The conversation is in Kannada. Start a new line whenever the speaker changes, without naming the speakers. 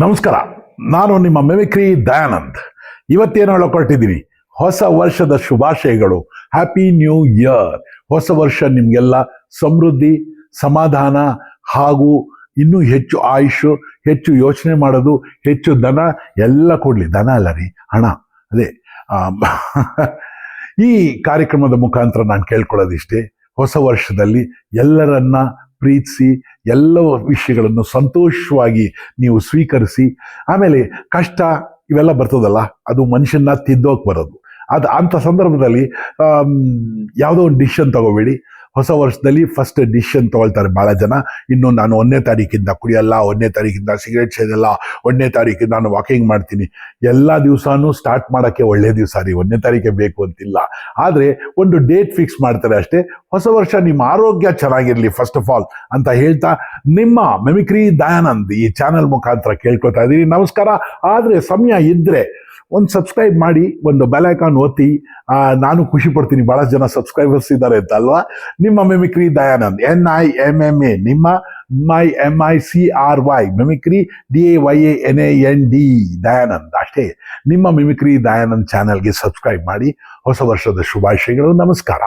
ನಮಸ್ಕಾರ, ನಾನು ನಿಮ್ಮ ಮೆಮಿಕ್ರಿ ದಯಾನಂದ್. ಇವತ್ತೇನು ಹೇಳಕ್ ಹೊರಟಿದ್ದೀನಿ ಹೊಸ ವರ್ಷದ ಶುಭಾಶಯಗಳು. ಹ್ಯಾಪಿ ನ್ಯೂ ಇಯರ್ ಹೊಸ ವರ್ಷ ನಿಮಗೆಲ್ಲ ಸಮೃದ್ಧಿ, ಸಮಾಧಾನ ಹಾಗೂ ಇನ್ನೂ ಹೆಚ್ಚು ಆಯುಷು, ಹೆಚ್ಚು ಯೋಚನೆ ಮಾಡೋದು, ಹೆಚ್ಚು ದನ ಎಲ್ಲ ಕೊಡಲಿ. ದನ ಅಲ್ಲ ರೀ, ಹಣ. ಅದೇ ಈ ಕಾರ್ಯಕ್ರಮದ ಮುಖಾಂತರ ನಾನು ಕೇಳ್ಕೊಳ್ಳೋದಿಷ್ಟೇ. ಹೊಸ ವರ್ಷದಲ್ಲಿ ಎಲ್ಲರನ್ನ ಪ್ರೀತಿಸಿ ಎಲ್ಲ ವಿಷಯಗಳನ್ನು ಸಂತೋಷವಾಗಿ ನೀವು ಸ್ವೀಕರಿಸಿ, ಆಮೇಲೆ ಕಷ್ಟ ಇವೆಲ್ಲ ಬರ್ತದಲ್ಲ, ಅದು ಮನುಷ್ಯನ ತಿದ್ದೋಕೆ ಬರೋದು. ಅದು ಅಂಥ ಸಂದರ್ಭದಲ್ಲಿ ಯಾವುದೋ ಒಂದು ಡಿಸಿಷನ್ ತಗೋಬೇಡಿ. ಹೊಸ ವರ್ಷದಲ್ಲಿ ಫಸ್ಟ್ ಡಿಸಿಷನ್ ತಗೊಳ್ತಾರೆ ಭಾಳ ಜನ. ಇನ್ನು ನಾನು ಒಂದನೇ ತಾರೀಕಿಂದ ಕುಡಿಯಲ್ಲ, ಒಂದನೇ ತಾರೀಕಿಂದ ಸಿಗರೇಟ್ ಸೇದಲ್ಲ, ಒಂದನೇ ತಾರೀಕಿಂದ ನಾನು ವಾಕಿಂಗ್ ಮಾಡ್ತೀನಿ. ಎಲ್ಲ ದಿವಸನೂ ಸ್ಟಾರ್ಟ್ ಮಾಡೋಕ್ಕೆ ಒಳ್ಳೆ ದಿವಸ ರೀ, ಒಂದನೇ ತಾರೀಕೆ ಬೇಕು ಅಂತಿಲ್ಲ. ಆದರೆ ಒಂದು ಡೇಟ್ ಫಿಕ್ಸ್ ಮಾಡ್ತಾರೆ ಅಷ್ಟೇ. ಹೊಸ ವರ್ಷ ನಿಮ್ಮ ಆರೋಗ್ಯ ಚೆನ್ನಾಗಿರಲಿ ಫಸ್ಟ್ ಆಫ್ ಆಲ್ ಅಂತ ಹೇಳ್ತಾ ನಿಮ್ಮ ಮೆಮಿಕ್ರಿ ದಯಾನಂದ್ ಈ ಚಾನೆಲ್ ಮುಖಾಂತರ ಕೇಳ್ಕೊತಾ ಇದ್ದೀನಿ. ನಮಸ್ಕಾರ. ಆದರೆ ಸಮಯ ಇದ್ದರೆ ಒಂದು ಸಬ್ಸ್ಕ್ರೈಬ್ ಮಾಡಿ, ಒಂದು ಬೆಲ್ ಐಕಾನ್ ಒತ್ತಿ ನಾನು ಖುಷಿ ಪಡ್ತೀನಿ. ಭಾಳ ಜನ ಸಬ್ಸ್ಕ್ರೈಬರ್ಸ್ ಇದ್ದಾರೆ ಅಂತ ಅಲ್ವಾ? ನಿಮ್ಮ mimicry Dayanand N I M M A ನಿಮ್ಮ my M I C R Y mimicry D A Y A N A N D Dayanand. ಅಷ್ಟೇ, ನಿಮ್ಮ ಮಿಮಿಕ್ರಿ ದಯಾನಂದ್ ಚಾನಲ್ಗೆ ಸಬ್ಸ್ಕ್ರೈಬ್ ಮಾಡಿ, ಹೊಸ ವರ್ಷದ ಶುಭಾಶಯಗಳು, ನಮಸ್ಕಾರ.